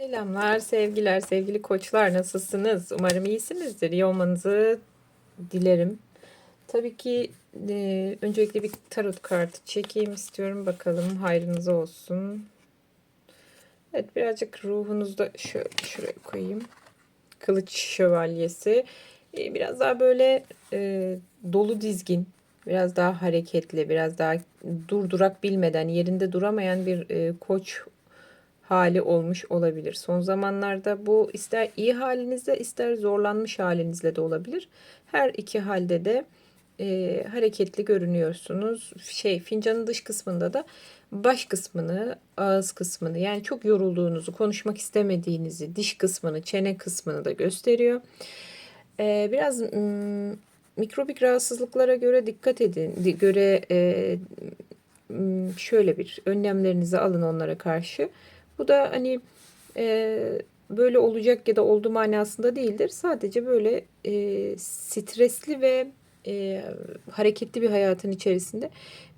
Selamlar, sevgiler, sevgili koçlar. Nasılsınız? Umarım iyisinizdir. İyi olmanızı dilerim. Tabii ki e, öncelikle bir tarot kartı çekeyim istiyorum. Bakalım hayrınız olsun. Evet, birazcık ruhunuzda şöyle şuraya koyayım. Kılıç şövalyesi. E, biraz daha böyle e, dolu dizgin, biraz daha hareketli, biraz daha durdurak bilmeden yerinde duramayan bir e, koç hali olmuş olabilir. Son zamanlarda bu ister iyi halinizde ister zorlanmış halinizle de olabilir. Her iki halde de e, hareketli görünüyorsunuz. Şey fincanın dış kısmında da baş kısmını, ağız kısmını yani çok yorulduğunuzu, konuşmak istemediğinizi, diş kısmını, çene kısmını da gösteriyor. E, biraz mm, mikrobik rahatsızlıklara göre dikkat edin. Göre e, şöyle bir önlemlerinizi alın onlara karşı. Bu da hani e, böyle olacak ya da oldu manasında değildir. Sadece böyle e, stresli ve e, hareketli bir hayatın içerisinde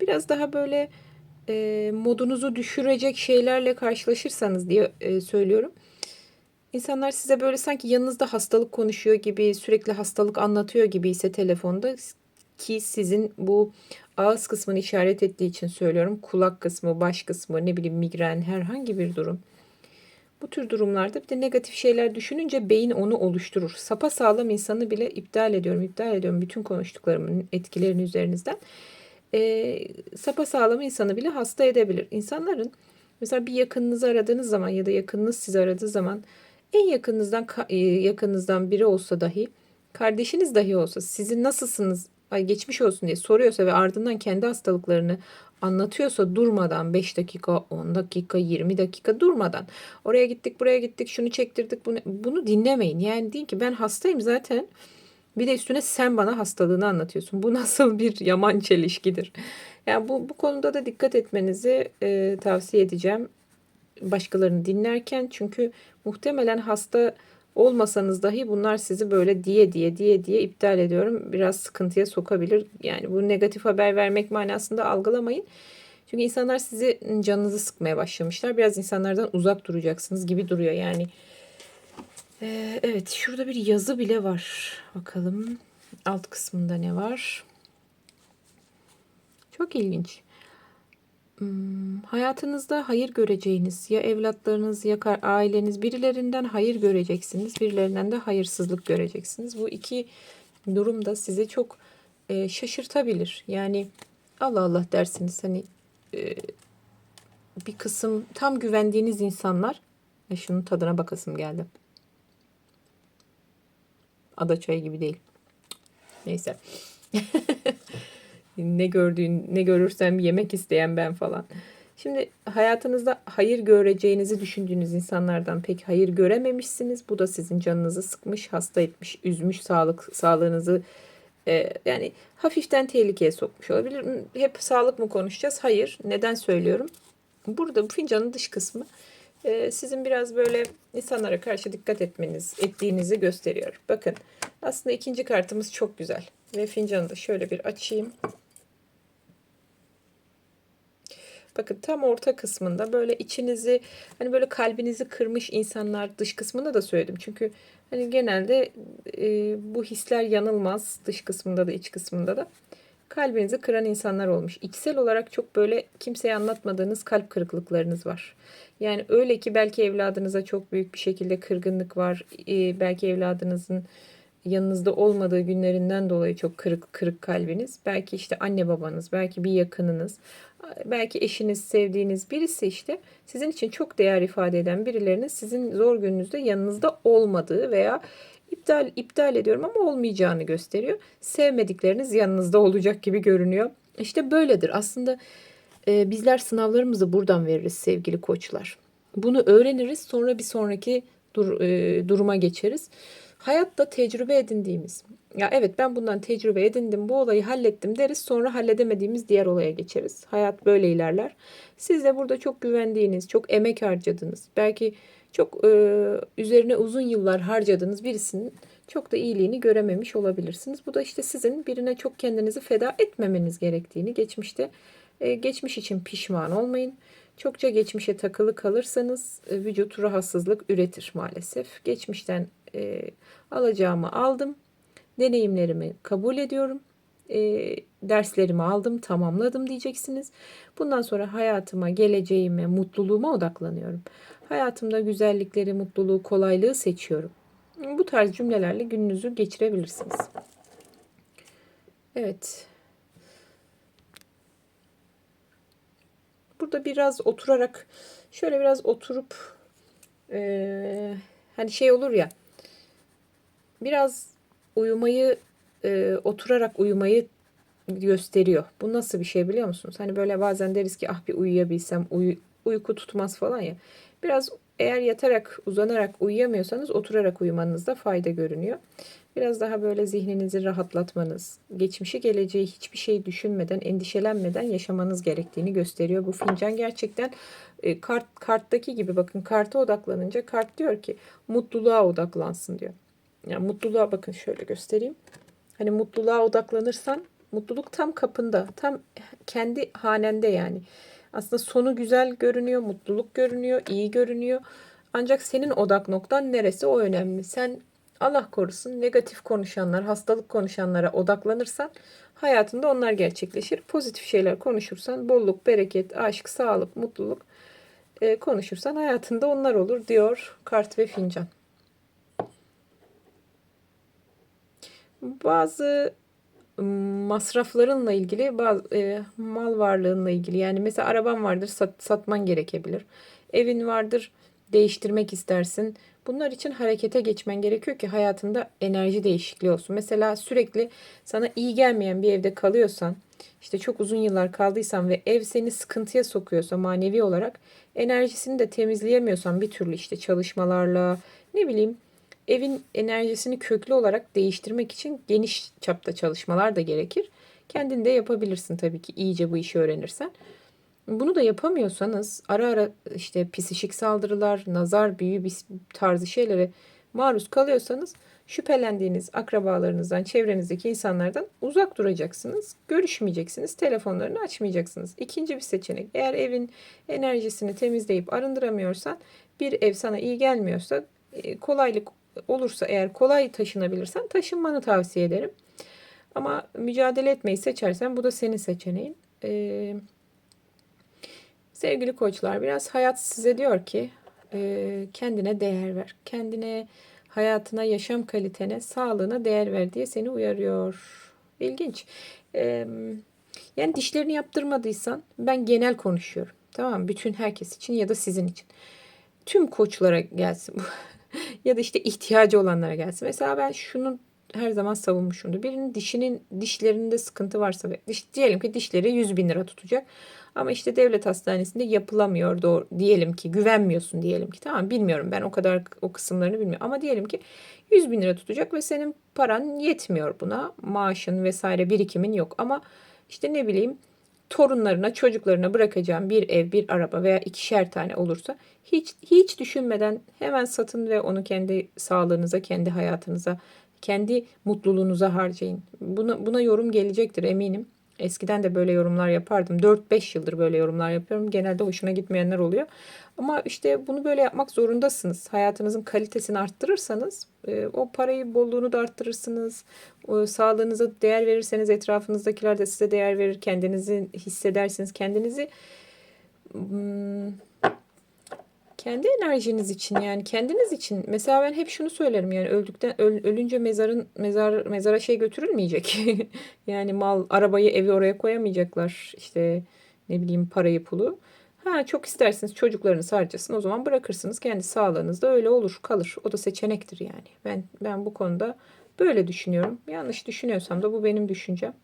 biraz daha böyle e, modunuzu düşürecek şeylerle karşılaşırsanız diye e, söylüyorum. İnsanlar size böyle sanki yanınızda hastalık konuşuyor gibi, sürekli hastalık anlatıyor gibi ise telefonda ki sizin bu ağız kısmını işaret ettiği için söylüyorum. Kulak kısmı, baş kısmı, ne bileyim migren, herhangi bir durum. Bu tür durumlarda bir de negatif şeyler düşününce beyin onu oluşturur. Sapa sağlam insanı bile iptal ediyorum, iptal ediyorum bütün konuştuklarımın etkilerini üzerinizden. E, sapa sağlam insanı bile hasta edebilir. İnsanların mesela bir yakınınızı aradığınız zaman ya da yakınınız sizi aradığı zaman en yakınınızdan e, yakınınızdan biri olsa dahi kardeşiniz dahi olsa sizin nasılsınız ay geçmiş olsun diye soruyorsa ve ardından kendi hastalıklarını anlatıyorsa durmadan 5 dakika, 10 dakika, 20 dakika durmadan oraya gittik, buraya gittik, şunu çektirdik, bunu, bunu dinlemeyin. Yani deyin ki ben hastayım zaten. Bir de üstüne sen bana hastalığını anlatıyorsun. Bu nasıl bir yaman çelişkidir? Yani bu, bu konuda da dikkat etmenizi e, tavsiye edeceğim. Başkalarını dinlerken çünkü muhtemelen hasta olmasanız dahi bunlar sizi böyle diye diye diye diye iptal ediyorum. Biraz sıkıntıya sokabilir. Yani bu negatif haber vermek manasında algılamayın. Çünkü insanlar sizi canınızı sıkmaya başlamışlar. Biraz insanlardan uzak duracaksınız gibi duruyor. Yani ee, evet şurada bir yazı bile var. Bakalım alt kısmında ne var? Çok ilginç. Hmm, hayatınızda hayır göreceğiniz ya evlatlarınız ya aileniz birilerinden hayır göreceksiniz, birilerinden de hayırsızlık göreceksiniz. Bu iki durum da sizi çok e, şaşırtabilir. Yani Allah Allah dersiniz hani e, bir kısım tam güvendiğiniz insanlar e, şunun tadına bakasım geldi. Ada çayı gibi değil. Neyse. ne gördüğün, ne görürsem yemek isteyen ben falan. Şimdi hayatınızda hayır göreceğinizi düşündüğünüz insanlardan pek hayır görememişsiniz. Bu da sizin canınızı sıkmış, hasta etmiş, üzmüş, sağlık sağlığınızı e, yani hafiften tehlikeye sokmuş olabilir. Hep sağlık mı konuşacağız? Hayır. Neden söylüyorum? Burada bu fincanın dış kısmı e, sizin biraz böyle insanlara karşı dikkat etmeniz, ettiğinizi gösteriyor. Bakın aslında ikinci kartımız çok güzel. Ve fincanı da şöyle bir açayım. Bakın tam orta kısmında böyle içinizi hani böyle kalbinizi kırmış insanlar dış kısmında da söyledim. Çünkü hani genelde e, bu hisler yanılmaz dış kısmında da iç kısmında da. Kalbinizi kıran insanlar olmuş. İçsel olarak çok böyle kimseye anlatmadığınız kalp kırıklıklarınız var. Yani öyle ki belki evladınıza çok büyük bir şekilde kırgınlık var. E, belki evladınızın yanınızda olmadığı günlerinden dolayı çok kırık kırık kalbiniz. Belki işte anne babanız, belki bir yakınınız, belki eşiniz, sevdiğiniz birisi işte sizin için çok değer ifade eden birilerinin sizin zor gününüzde yanınızda olmadığı veya iptal iptal ediyorum ama olmayacağını gösteriyor. Sevmedikleriniz yanınızda olacak gibi görünüyor. İşte böyledir. Aslında e, bizler sınavlarımızı buradan veririz sevgili koçlar. Bunu öğreniriz sonra bir sonraki dur, e, duruma geçeriz. Hayatta tecrübe edindiğimiz, ya evet ben bundan tecrübe edindim, bu olayı hallettim deriz. Sonra halledemediğimiz diğer olaya geçeriz. Hayat böyle ilerler. Siz de burada çok güvendiğiniz, çok emek harcadınız. Belki çok e, üzerine uzun yıllar harcadığınız birisinin çok da iyiliğini görememiş olabilirsiniz. Bu da işte sizin birine çok kendinizi feda etmemeniz gerektiğini geçmişte e, geçmiş için pişman olmayın. Çokça geçmişe takılı kalırsanız e, vücut rahatsızlık üretir maalesef. Geçmişten e, alacağımı aldım. Deneyimlerimi kabul ediyorum. E, derslerimi aldım, tamamladım diyeceksiniz. Bundan sonra hayatıma, geleceğime, mutluluğuma odaklanıyorum. Hayatımda güzellikleri, mutluluğu, kolaylığı seçiyorum. Bu tarz cümlelerle gününüzü geçirebilirsiniz. Evet. Burada biraz oturarak şöyle biraz oturup e, hani şey olur ya biraz uyumayı e, oturarak uyumayı gösteriyor. Bu nasıl bir şey biliyor musunuz? Hani böyle bazen deriz ki ah bir uyuyabilsem uyu, uyku tutmaz falan ya. Biraz eğer yatarak uzanarak uyuyamıyorsanız oturarak uyumanızda fayda görünüyor. Biraz daha böyle zihninizi rahatlatmanız, geçmişi geleceği hiçbir şey düşünmeden, endişelenmeden yaşamanız gerektiğini gösteriyor. Bu fincan gerçekten e, kart karttaki gibi bakın karta odaklanınca kart diyor ki mutluluğa odaklansın diyor. Yani mutluluğa bakın şöyle göstereyim. Hani mutluluğa odaklanırsan mutluluk tam kapında, tam kendi hanende yani. Aslında sonu güzel görünüyor, mutluluk görünüyor, iyi görünüyor. Ancak senin odak noktan neresi o önemli. Sen Allah korusun negatif konuşanlar, hastalık konuşanlara odaklanırsan hayatında onlar gerçekleşir. Pozitif şeyler konuşursan bolluk, bereket, aşk, sağlık, mutluluk e, konuşursan hayatında onlar olur diyor kart ve fincan. Bazı masraflarınla ilgili bazı e, mal varlığınla ilgili yani mesela araban vardır sat, satman gerekebilir. Evin vardır değiştirmek istersin. Bunlar için harekete geçmen gerekiyor ki hayatında enerji değişikliği olsun. Mesela sürekli sana iyi gelmeyen bir evde kalıyorsan, işte çok uzun yıllar kaldıysan ve ev seni sıkıntıya sokuyorsa manevi olarak enerjisini de temizleyemiyorsan bir türlü işte çalışmalarla ne bileyim evin enerjisini köklü olarak değiştirmek için geniş çapta çalışmalar da gerekir. Kendin de yapabilirsin tabii ki iyice bu işi öğrenirsen. Bunu da yapamıyorsanız ara ara işte psişik saldırılar, nazar, büyü tarzı şeylere maruz kalıyorsanız şüphelendiğiniz akrabalarınızdan, çevrenizdeki insanlardan uzak duracaksınız. Görüşmeyeceksiniz, telefonlarını açmayacaksınız. İkinci bir seçenek. Eğer evin enerjisini temizleyip arındıramıyorsan, bir ev sana iyi gelmiyorsa, e, kolaylık olursa eğer kolay taşınabilirsen taşınmanı tavsiye ederim. Ama mücadele etmeyi seçersen bu da senin seçeneğin. Ee, sevgili koçlar biraz hayat size diyor ki e, kendine değer ver. Kendine, hayatına, yaşam kalitene, sağlığına değer ver diye seni uyarıyor. İlginç. Ee, yani dişlerini yaptırmadıysan ben genel konuşuyorum. Tamam mı? Bütün herkes için ya da sizin için. Tüm koçlara gelsin bu. ya da işte ihtiyacı olanlara gelsin. Mesela ben şunu her zaman savunmuşumdur. Birinin dişinin dişlerinde sıkıntı varsa ve diş, diyelim ki dişleri 100 bin lira tutacak. Ama işte devlet hastanesinde yapılamıyor doğru diyelim ki güvenmiyorsun diyelim ki tamam bilmiyorum ben o kadar o kısımlarını bilmiyorum ama diyelim ki 100 bin lira tutacak ve senin paran yetmiyor buna maaşın vesaire birikimin yok ama işte ne bileyim torunlarına, çocuklarına bırakacağım bir ev, bir araba veya ikişer tane olursa hiç hiç düşünmeden hemen satın ve onu kendi sağlığınıza, kendi hayatınıza, kendi mutluluğunuza harcayın. Buna buna yorum gelecektir eminim. Eskiden de böyle yorumlar yapardım. 4-5 yıldır böyle yorumlar yapıyorum. Genelde hoşuna gitmeyenler oluyor. Ama işte bunu böyle yapmak zorundasınız. Hayatınızın kalitesini arttırırsanız e, o parayı bolluğunu da arttırırsınız. O, sağlığınıza değer verirseniz etrafınızdakiler de size değer verir. Kendinizi hissedersiniz. Kendinizi hmm, kendi enerjiniz için yani kendiniz için mesela ben hep şunu söylerim yani öldükten öl, ölünce mezarın mezar mezara şey götürülmeyecek. yani mal, arabayı, evi oraya koyamayacaklar. işte ne bileyim parayı, pulu. Ha çok isterseniz çocuklarınız harcasın o zaman bırakırsınız. Kendi sağlığınızda öyle olur, kalır. O da seçenektir yani. Ben ben bu konuda böyle düşünüyorum. Yanlış düşünüyorsam da bu benim düşüncem.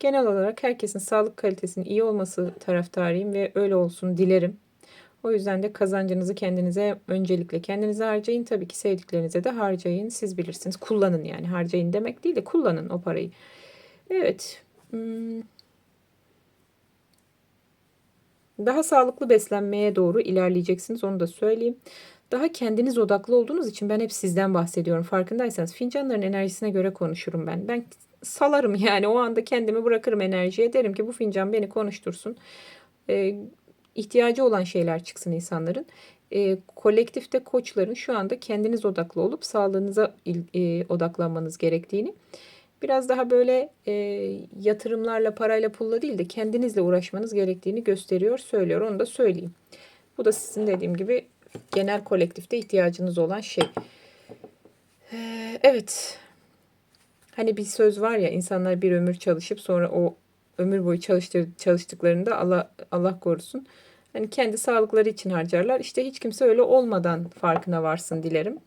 Genel olarak herkesin sağlık kalitesinin iyi olması taraftarıyım ve öyle olsun dilerim. O yüzden de kazancınızı kendinize öncelikle kendinize harcayın. Tabii ki sevdiklerinize de harcayın. Siz bilirsiniz. Kullanın yani. Harcayın demek değil de kullanın o parayı. Evet. Hmm. Daha sağlıklı beslenmeye doğru ilerleyeceksiniz. Onu da söyleyeyim. Daha kendiniz odaklı olduğunuz için ben hep sizden bahsediyorum. Farkındaysanız fincanların enerjisine göre konuşurum ben. Ben salarım yani o anda kendimi bırakırım enerjiye. Derim ki bu fincan beni konuştursun. Ee, ihtiyacı olan şeyler çıksın insanların. E, kolektifte koçların şu anda kendiniz odaklı olup sağlığınıza e, odaklanmanız gerektiğini biraz daha böyle e, yatırımlarla parayla pulla değil de kendinizle uğraşmanız gerektiğini gösteriyor söylüyor onu da söyleyeyim. Bu da sizin dediğim gibi genel kolektifte ihtiyacınız olan şey. Ee, evet hani bir söz var ya insanlar bir ömür çalışıp sonra o ömür boyu çalıştır, çalıştıklarında Allah Allah korusun. Hani kendi sağlıkları için harcarlar. İşte hiç kimse öyle olmadan farkına varsın dilerim.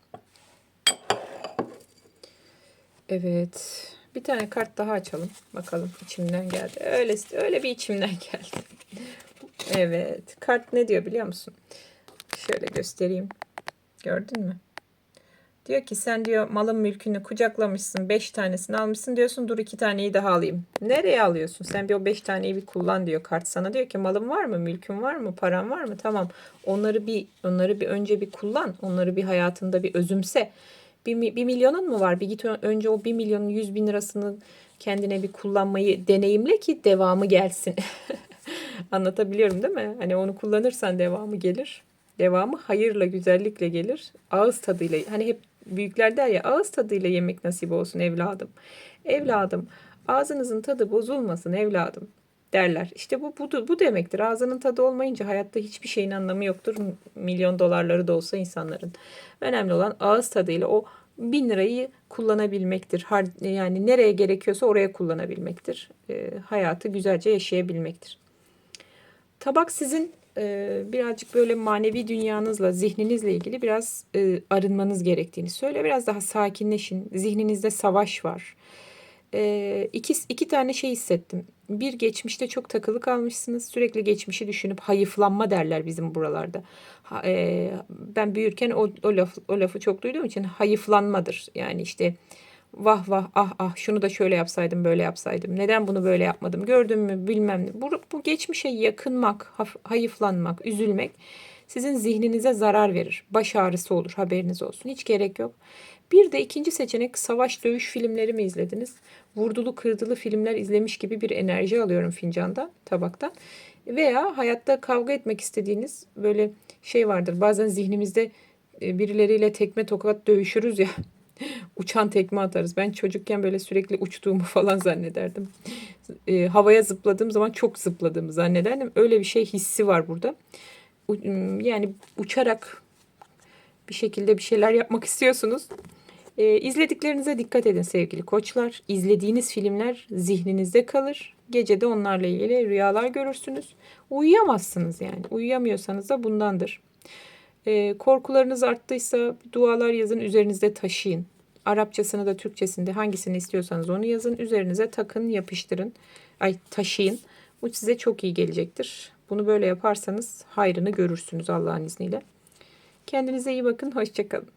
Evet. Bir tane kart daha açalım. Bakalım içimden geldi. Öyle öyle bir içimden geldi. Evet. Kart ne diyor biliyor musun? Şöyle göstereyim. Gördün mü? Diyor ki sen diyor malın mülkünü kucaklamışsın. Beş tanesini almışsın diyorsun. Dur iki taneyi daha alayım. Nereye alıyorsun? Sen bir o beş taneyi bir kullan diyor kart sana. Diyor ki malın var mı? Mülkün var mı? Paran var mı? Tamam. Onları bir onları bir önce bir kullan. Onları bir hayatında bir özümse. Bir, bir milyonun mu var? Bir git önce o bir milyonun yüz bin lirasını kendine bir kullanmayı deneyimle ki devamı gelsin. Anlatabiliyorum değil mi? Hani onu kullanırsan devamı gelir. Devamı hayırla, güzellikle gelir. Ağız tadıyla. Hani hep büyükler der ya ağız tadıyla yemek nasip olsun evladım. Evladım ağzınızın tadı bozulmasın evladım derler. İşte bu, bu, bu demektir. Ağzının tadı olmayınca hayatta hiçbir şeyin anlamı yoktur. Milyon dolarları da olsa insanların. Önemli olan ağız tadıyla o bin lirayı kullanabilmektir. Yani nereye gerekiyorsa oraya kullanabilmektir. E, hayatı güzelce yaşayabilmektir. Tabak sizin e, birazcık böyle manevi dünyanızla, zihninizle ilgili biraz e, arınmanız gerektiğini söyle. Biraz daha sakinleşin. Zihninizde savaş var. E, iki, iki tane şey hissettim. Bir geçmişte çok takılı kalmışsınız. Sürekli geçmişi düşünüp hayıflanma derler bizim buralarda. E, ben büyürken o, o, laf, o lafı çok duyduğum için hayıflanmadır. Yani işte vah vah ah ah şunu da şöyle yapsaydım böyle yapsaydım. Neden bunu böyle yapmadım gördün mü bilmem ne. Bu, bu geçmişe yakınmak, hayıflanmak, üzülmek sizin zihninize zarar verir. Baş ağrısı olur haberiniz olsun. Hiç gerek yok. Bir de ikinci seçenek savaş dövüş filmleri mi izlediniz? Vurdulu kırdılı filmler izlemiş gibi bir enerji alıyorum fincandan, tabaktan. Veya hayatta kavga etmek istediğiniz böyle şey vardır. Bazen zihnimizde e, birileriyle tekme tokat dövüşürüz ya. Uçan tekme atarız. Ben çocukken böyle sürekli uçtuğumu falan zannederdim. E, havaya zıpladığım zaman çok zıpladığımı zannederdim. Öyle bir şey hissi var burada. U- Yani uçarak bir şekilde bir şeyler yapmak istiyorsunuz. E, izlediklerinize dikkat edin sevgili koçlar. İzlediğiniz filmler zihninizde kalır. Gece de onlarla ilgili rüyalar görürsünüz. Uyuyamazsınız yani. Uyuyamıyorsanız da bundandır. E, korkularınız arttıysa dualar yazın üzerinizde taşıyın. Arapçasını da Türkçesinde hangisini istiyorsanız onu yazın. Üzerinize takın, yapıştırın. Ay taşıyın. Bu size çok iyi gelecektir. Bunu böyle yaparsanız hayrını görürsünüz Allah'ın izniyle. Kendinize iyi bakın. Hoşçakalın.